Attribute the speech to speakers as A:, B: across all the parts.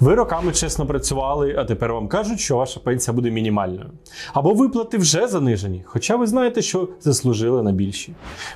A: Ви роками чесно працювали, а тепер вам кажуть, що ваша пенсія буде мінімальною. Або виплати вже занижені, хоча ви знаєте, що заслужили на більші.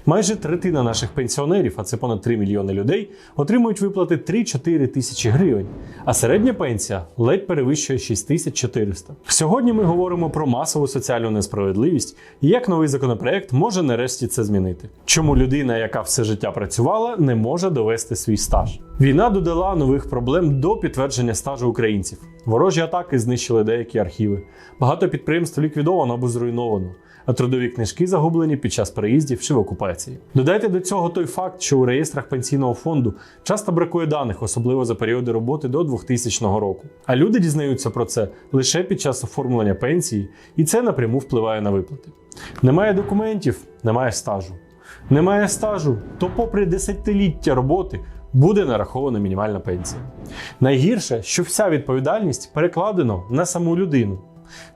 A: Майже третина наших пенсіонерів, а це понад 3 мільйони людей, отримують виплати 3-4 тисячі гривень, а середня пенсія ледь перевищує 6400. Сьогодні ми говоримо про масову соціальну несправедливість і як новий законопроект може нарешті це змінити. Чому людина, яка все життя працювала, не може довести свій стаж? Війна додала нових проблем до підтвердження стажу українців. Ворожі атаки знищили деякі архіви. Багато підприємств ліквідовано або зруйновано, а трудові книжки загублені під час переїздів чи в окупації. Додайте до цього той факт, що у реєстрах пенсійного фонду часто бракує даних, особливо за періоди роботи до 2000 року. А люди дізнаються про це лише під час оформлення пенсії, і це напряму впливає на виплати. Немає документів, немає стажу. Немає стажу, то попри десятиліття роботи буде нарахована мінімальна пенсія. Найгірше, що вся відповідальність перекладено на саму людину.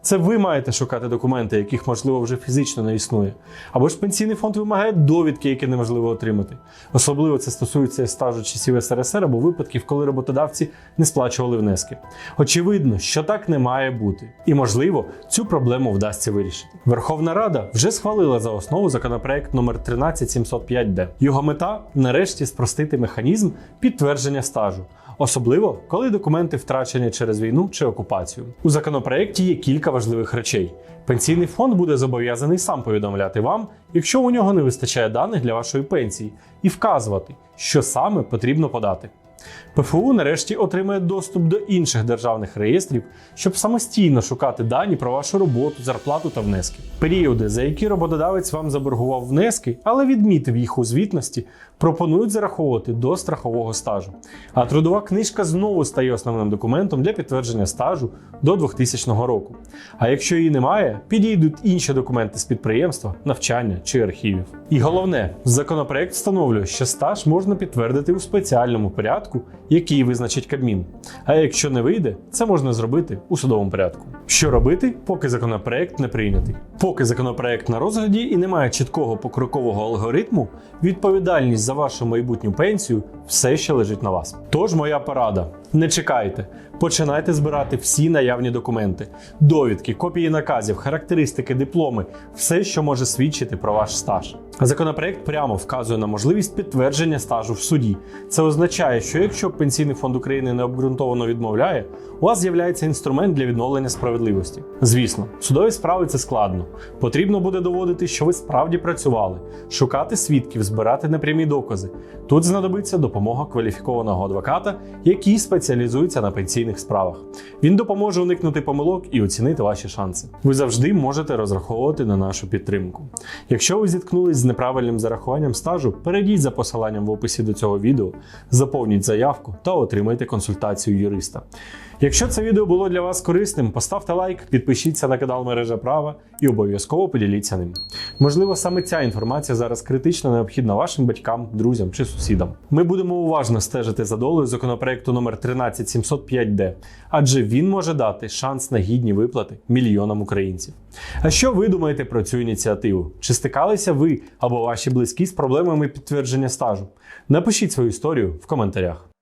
A: Це ви маєте шукати документи, яких можливо вже фізично не існує. Або ж пенсійний фонд вимагає довідки, які неможливо отримати. Особливо це стосується стажу часів СРСР або випадків, коли роботодавці не сплачували внески. Очевидно, що так не має бути, і можливо цю проблему вдасться вирішити. Верховна Рада вже схвалила за основу законопроект номер 13705Д. Його мета нарешті спростити механізм підтвердження стажу. Особливо, коли документи втрачені через війну чи окупацію. У законопроекті є кілька важливих речей. Пенсійний фонд буде зобов'язаний сам повідомляти вам, якщо у нього не вистачає даних для вашої пенсії, і вказувати, що саме потрібно подати. ПФУ нарешті отримає доступ до інших державних реєстрів, щоб самостійно шукати дані про вашу роботу, зарплату та внески. Періоди, за які роботодавець вам заборгував внески, але відмітив їх у звітності, пропонують зараховувати до страхового стажу. А трудова книжка знову стає основним документом для підтвердження стажу до 2000 року. А якщо її немає, підійдуть інші документи з підприємства, навчання чи архівів. І головне, законопроект встановлює, що стаж можна підтвердити у спеціальному порядку, який визначить Кабмін. А якщо не вийде, це можна зробити у судовому порядку. Що робити, поки законопроект не прийнятий? Поки законопроект на розгляді і немає чіткого покрокового алгоритму, відповідальність за вашу майбутню пенсію все ще лежить на вас. Тож моя порада: не чекайте, починайте збирати всі наявні документи, довідки, копії наказів, характеристики, дипломи, все, що може свідчити про ваш стаж. Законопроект прямо вказує на можливість підтвердження стажу в суді. Це означає, що якщо Пенсійний фонд України необґрунтовано відмовляє, у вас з'являється інструмент для відновлення справедливості. Звісно, судові справи це складно. Потрібно буде доводити, що ви справді працювали, шукати свідків, збирати непрямі докази. Тут знадобиться допомога кваліфікованого адвоката, який спеціалізується на пенсійних справах. Він допоможе уникнути помилок і оцінити ваші шанси. Ви завжди можете розраховувати на нашу підтримку. Якщо ви зіткнулись з неправильним зарахуванням стажу, перейдіть за посиланням в описі до цього відео, заповніть заявку та отримайте консультацію юриста. Якщо це відео було для вас корисним, поставте лайк, підпишіться на канал Мережа Права і обов'язково поділіться ним. Можливо, саме ця інформація зараз критично необхідна вашим батькам, друзям чи сусідам. Ми будемо уважно стежити за долею законопроекту номер 13705Д, адже він може дати шанс на гідні виплати мільйонам українців. А що ви думаєте про цю ініціативу? Чи стикалися ви або ваші близькі з проблемами підтвердження стажу? Напишіть свою історію в коментарях.